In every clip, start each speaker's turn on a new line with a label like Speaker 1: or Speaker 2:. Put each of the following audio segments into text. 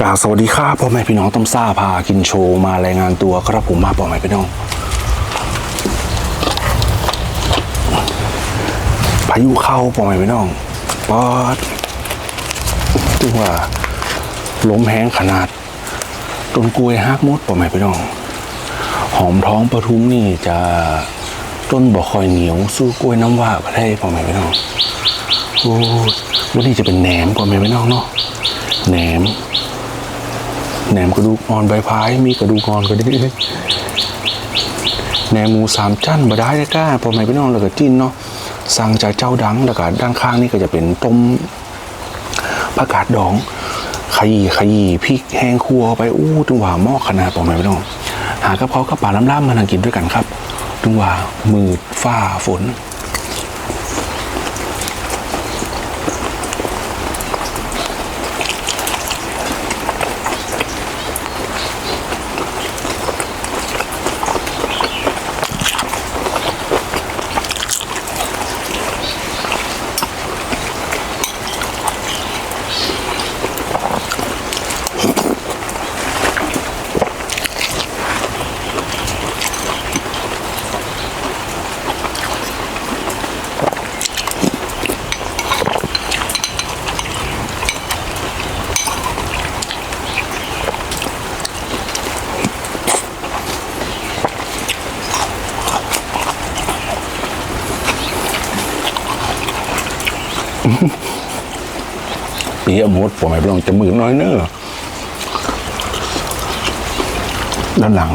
Speaker 1: กล่าวสวัสดีครับพ่อแม่พี่น้องต้มซ่าพากินโชว์มารายงานตัวครับผมมาพ่อแม่พี่น้อง พายุเข้าพ่อแม่พี่น้องปอดถึงว่าล้มแห้งขนาดต้นกล้วยฮักมดพ่อแม่พี่น้อง หอมท้องปทุมนี่จะ ต้นบ่อคอยเหนียวสู้กล้วยน้ำว้าก็ได้พ่อแม่พี่น้องโอ้วันนี้จะเป็นแหนมพ่อแม่พี่น้องเนาะแหนมแหนมกระดูกอ่อนใบพายมีกระดูกอ่อนก็ได้แหนมหมูสามชั้นบาได้ได้ก้าพอแม่พี่น้องแล้วก็จิ้นเนาะสั่งจากเจ้าดังแล้วก็ด้านข้างนี่ก็จะเป็นต้มผักกาดดองขยี้ขยี้พริกแห้งครัวไปอู้ถึงหว่าหม้อขนาดพอแม่พี่น้องหากระเพรากับปลาล้ำๆมานั่งกินด้วยกันครับ ถึงว่ามืดฝ้าฝน ปีอะมดผมไม่ต้องจะมือน้อยเนื้อด้านหลัง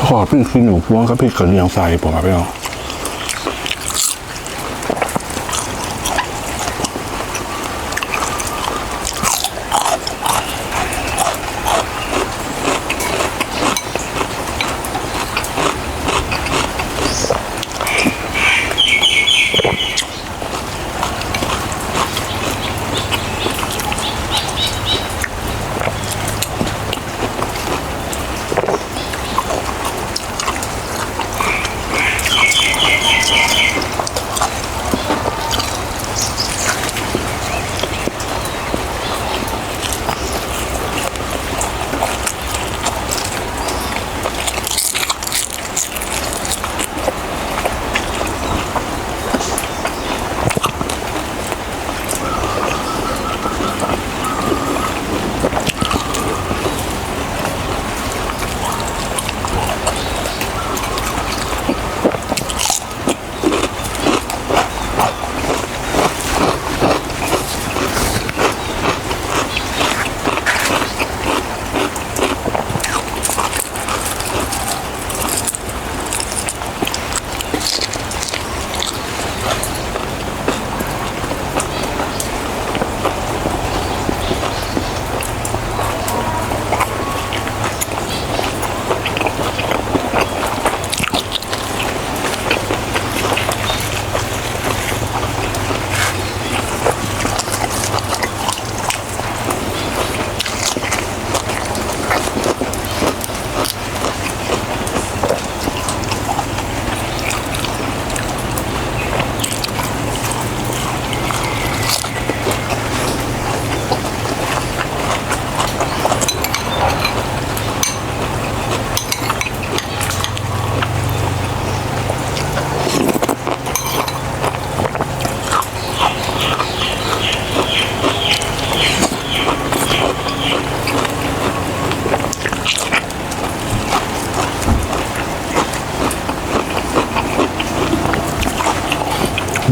Speaker 1: ทอดพี่ขี้หนูพวงกับพี่กระเลียงใส่ผมไม่เอา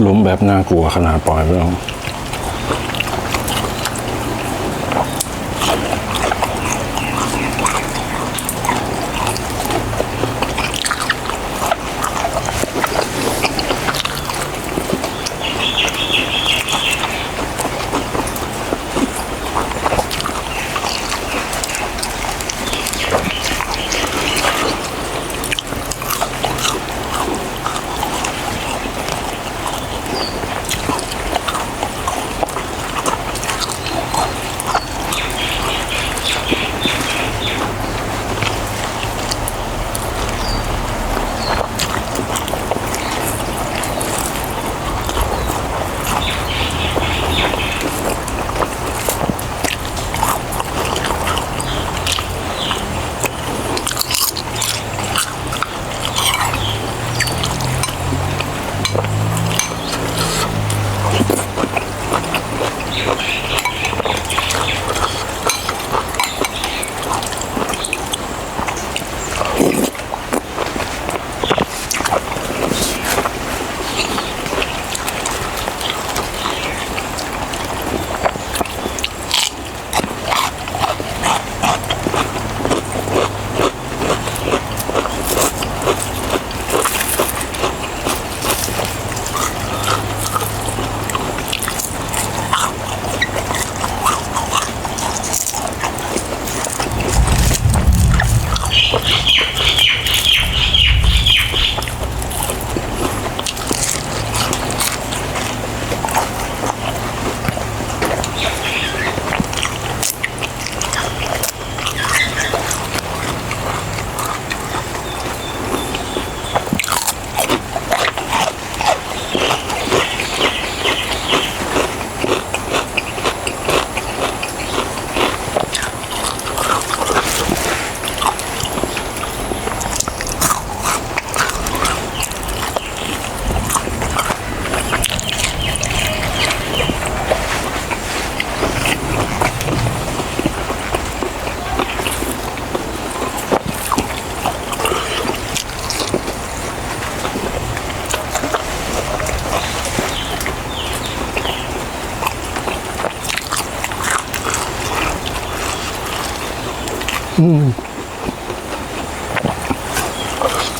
Speaker 1: ล้มแบบน่ากลัวขนาดปล่อยไม่เอา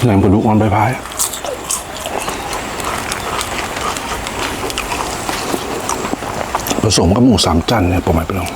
Speaker 1: แหนมปลาดุกมันใบพายผสมกับหมูสามจันเนี่ยประมาณเป็นอง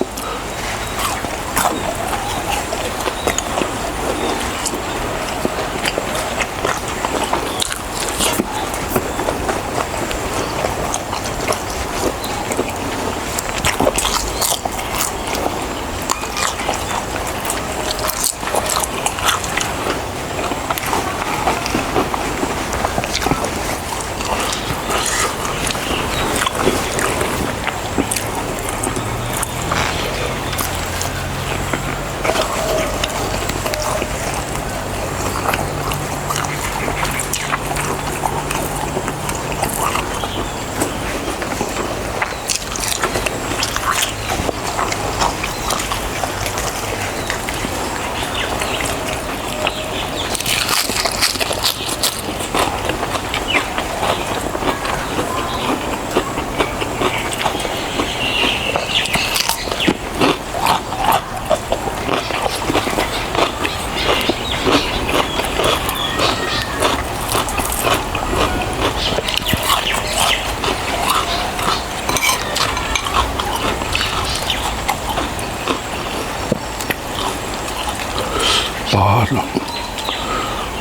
Speaker 1: ปอด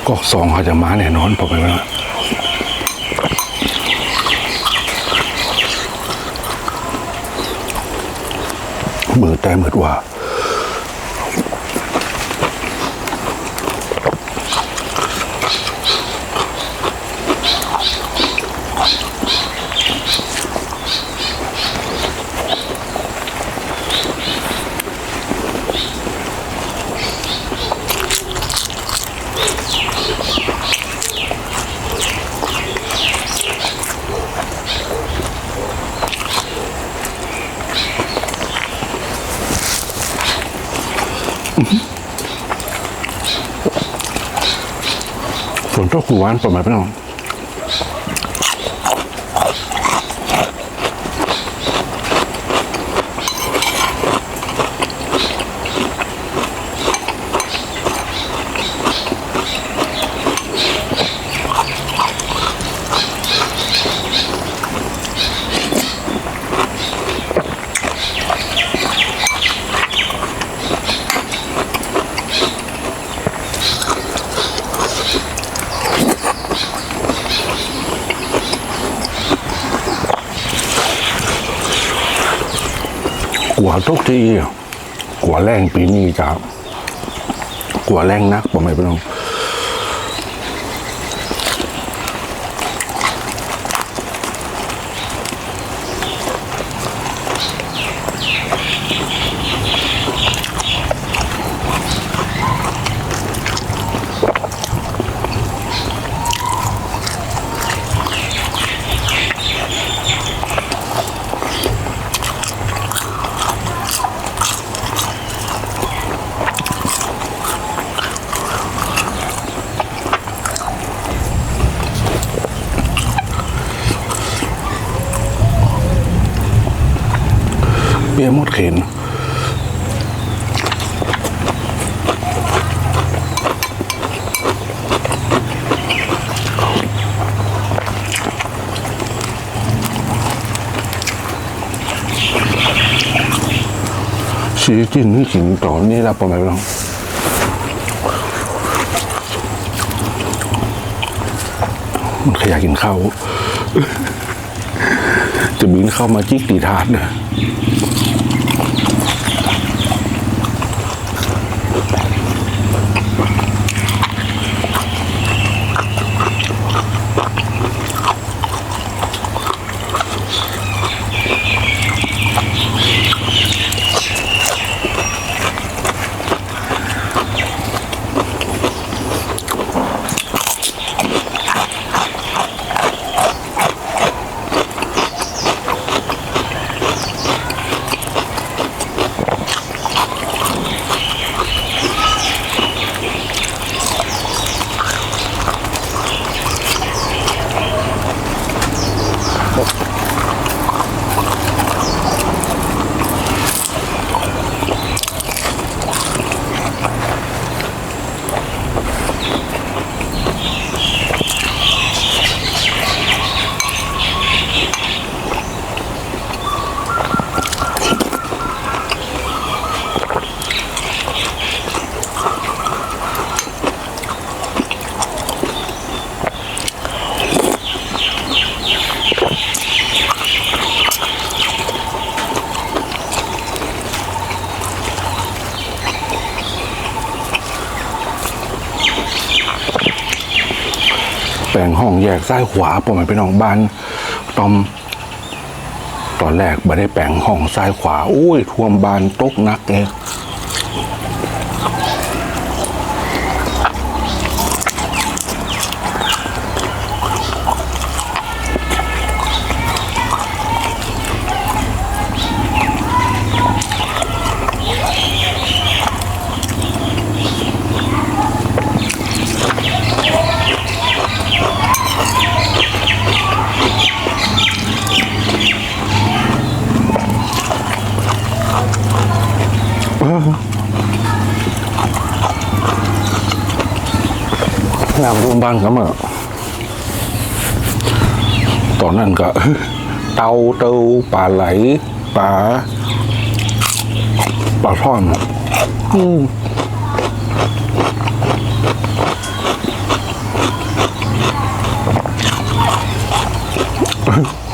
Speaker 1: กอก สองเขาจะมาแน่นอนผมไปแล้วมือแต่มืดว่า ฝนตกกูวานประมาณเป็นอง กลัวทุกทีกลัวแรงปีนี้จ้ากลัวแรงนักประมาณเป็นอง เบี้ยหมดเข็นชีวิตจริงนี่กินต่อนี่ละประมาณนั้นมันขยากินข้าวจะบินเข้ามาจิกตีทาดเนี่ย ห้องแยกซ้ายขวาผมไปน้องบ้านตอม ตอนแรกไม่ได้แปลงห้องซ้ายขวาอุ้ยท่วมบานตกนักเอง น้ำท่วมบ้านเขาเมื่อตอนนั้นก็ เตาเตาปลาไหลปลาปลาท่อนอืม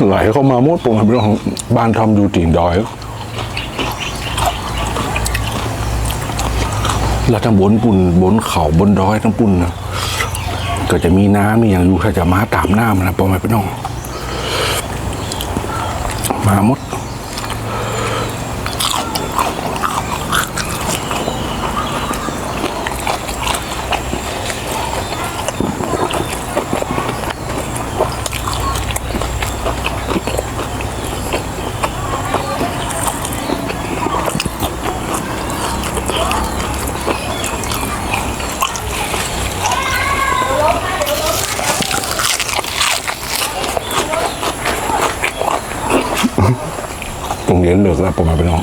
Speaker 1: ไหลเข้ามาหมดปงเป็นของบ้านทำอยู่ตีนดอยแล้วทั้งบนปุ่นบนเขาบนดอยทั้งปุ่นนะ ก็จะมีน้ำมีอย่างอยู่ถ้าจะมาตามน้ำนะปอมไปพี่น้องมาหมด โรงเรียนเลิกแล้วปอมไปพี่น้อง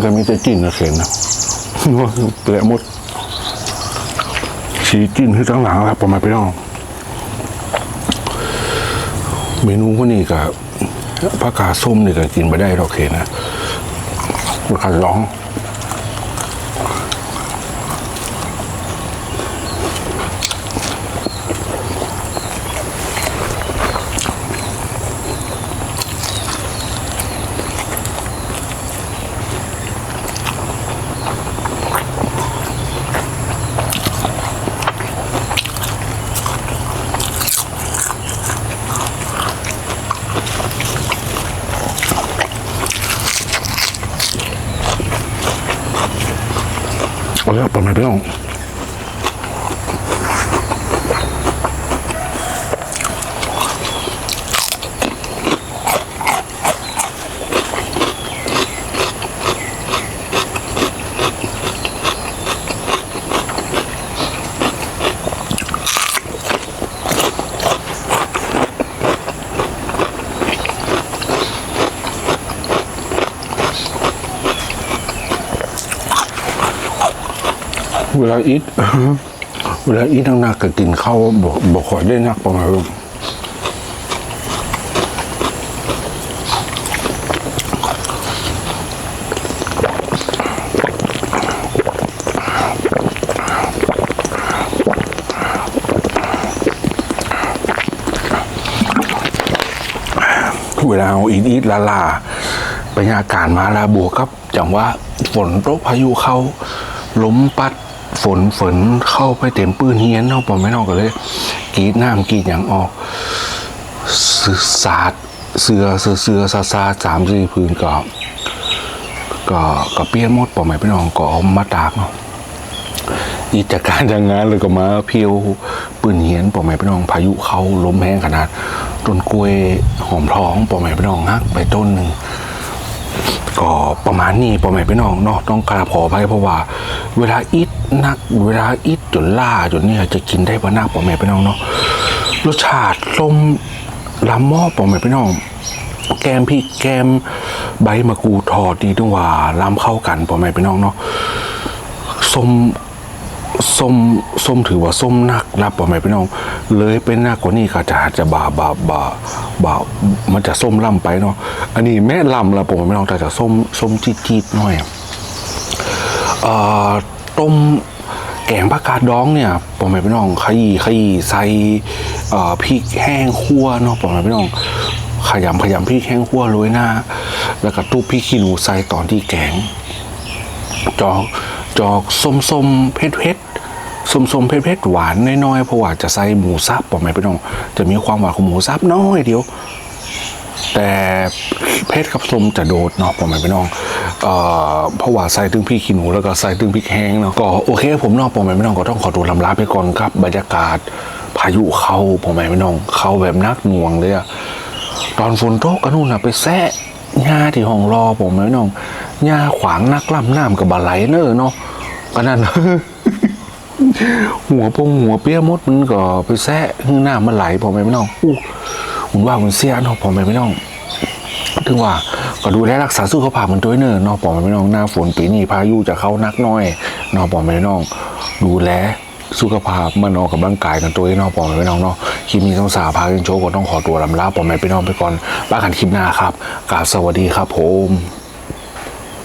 Speaker 1: มันก็มีแต่จิ้นนะเข็นนะเปลือกมดสีจิ้นที่ทั้งหลังครับประมาณไปน้องเมนูพวกนี้กับผักกาดส้มนี่ก็กินไปได้ดอกเข็นนะมันขาดร้อง เอาแเวลาอิทเวลาอิทนักนักก็กินข้าวบอกบอกขอได้นักประมาณเวลาอีดอีดลาลาบรรยากาศมาลาบวกครับ จังว่าฝนตกพายุเข้าล้มปัด ฝนฝนเข้าไปเต็มปืนเฮียนเนาะปอไม่นอกก็เลยกีดน้ำกีดอย่างออกสือสาดเสือเสือเสือซาซาสามสี่พื้นก็ก็ก็เปี้ยนหมดปอไม่พี่น้องก็เอามาตากเนาะอีจากการจากงานเลยก็มาเพียวปืนเหียนปอแม่พี่น้องพายุเขาล้มแห้งขนาดต้นกล้วยหอมทองปอแม่พี่น้องฮักไปต้นหนึ่ง ก็ประมาณนี้ปอแม่พี่น้องเนาะต้องกราบขอไปเพราะว่า เวลาอิดนัก เวลาอิดจนล่าจนเนี่ยจะกินได้ปะนักปอแม่พี่น้องเนาะรสชาติส้มลำหม้อปอแม่พี่น้องแกมพริกแกมใบมะกรูดทอดดีด้วยว่าล้ำเข้ากันปอแม่พี่น้องเนาะส้ม ส้มส้มถือว่าส้มนักรับป่ะไหมพี่น้อง เลยเป็นหนักกว่านี้ก็จะจะบาบาบาบามันจะส้มล่ำไปเนาะอันนี้แม่ล่ำละผมไม่น้องแต่จะส้มส้มจี๊ดจี๊ดหน่อยเอ่อต้มแกงผักกาดดองเนี่ยผมไม่พี่น้องขยี้ขยี้ใส่เอ่อพริกแห้งคั่วเนาะผมไม่พี่น้องขยำขยำพริกแห้งคั่วโรยหน้า แล้วก็ตุ๊บพริกขี้หนูใส่ตอนที่แกง จอกจอกส้มส้มๆเผ็ดเผ็ด ส้มสมๆเผ็ดเผ็ดหวานน้อยๆเพราะว่าจะใส่หมูสับปอกไหมพี่น้อง จะมีความหวานของหมูสับน้อยเดียว แต่เผ็ดกับส้มจะโดดเนาะปอกไหมพี่น้องเอ่อเพราะว่าใส่ตึงพริกขี้หนูแล้วก็ใส่ตึงพริกแห้งเนาะก็โอเค ผมนาะปอกไหมพี่น้องก็ต้องขอตัวลำลาไปก่อนครับ บรรยากาศพายุเข้าปอกไหมพี่น้อง เข้าแบบนักหน่วงเลยอะตอนฝนตกก็นู่นนะไปแซะหญ้าที่ห้องรอผมเลยน้องหญ้าขวางนักล่ำน้ำกับบาไหลเนอะเนาะก็นั่น หัวปงหัวเปี้ยมดมันก็ไปแซะหน้ามันไหลผมไม่น้องอู้ผมว่ามันเสียเนาะผมไม่น้องถึงว่าก็ดูแลรักษาสุขภาพมันด้วยเนอะนอปอมไม่น้องหน้าฝนปีนี้พายุจะเข้านักหน้อยนอปอมไม่น้อง ดูแลสุขภาพมันออกกับร่างกายกันตัวเนอปอมไม่น้องเนาะคลิปนี้ต้องสาพากันโชว์ก็ต้องขอตัวลำลาปอมไม่ไปน้องไปก่อนบ้ากันคลิปหน้าครับกราบสวัสดีครับผม